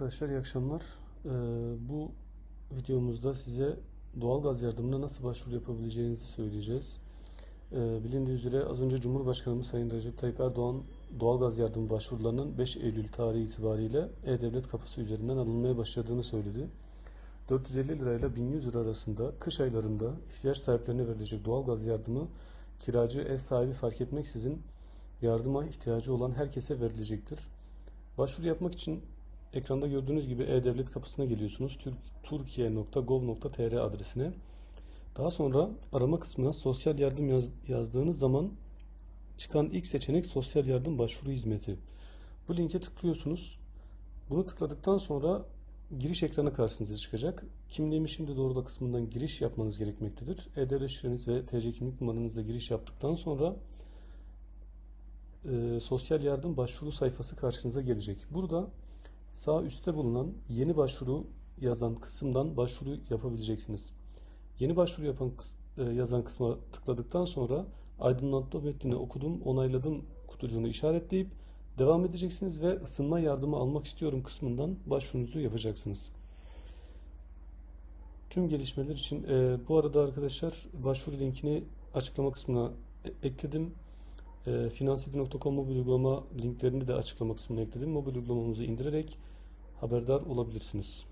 Arkadaşlar iyi akşamlar. Ee, bu videomuzda size doğalgaz yardımına nasıl başvuru yapabileceğinizi söyleyeceğiz. Ee, bilindiği üzere az önce Cumhurbaşkanımız Sayın Recep Tayyip Erdoğan doğalgaz yardımı başvurularının 5 Eylül tarihi itibariyle E-Devlet kapısı üzerinden alınmaya başladığını söyledi. 450 lirayla 1100 lira arasında kış aylarında ihtiyaç sahiplerine verilecek doğalgaz yardımı kiracı, ev sahibi fark etmeksizin yardıma ihtiyacı olan herkese verilecektir. Başvuru yapmak için ekranda gördüğünüz gibi E-Devlet kapısına geliyorsunuz. Türk, Türkiye.gov.tr adresine. Daha sonra arama kısmına sosyal yardım yaz- yazdığınız zaman çıkan ilk seçenek sosyal yardım başvuru hizmeti. Bu linke tıklıyorsunuz. Bunu tıkladıktan sonra giriş ekranı karşınıza çıkacak. Kimliğimi şimdi doğrula kısmından giriş yapmanız gerekmektedir. E-Devlet şifreniz ve TC kimlik numaranızla giriş yaptıktan sonra e, sosyal yardım başvuru sayfası karşınıza gelecek. Burada sağ üstte bulunan yeni başvuru yazan kısımdan başvuru yapabileceksiniz. Yeni başvuru yapan e, yazan kısma tıkladıktan sonra aydınlatma metnini okudum, onayladım kutucuğunu işaretleyip devam edeceksiniz ve ısınma yardımı almak istiyorum kısmından başvurunuzu yapacaksınız. Tüm gelişmeler için e, bu arada arkadaşlar başvuru linkini açıklama kısmına e- ekledim. E, Finansiti.com mobil uygulama linklerini de açıklama kısmına ekledim. Mobil uygulamamızı indirerek haberdar olabilirsiniz.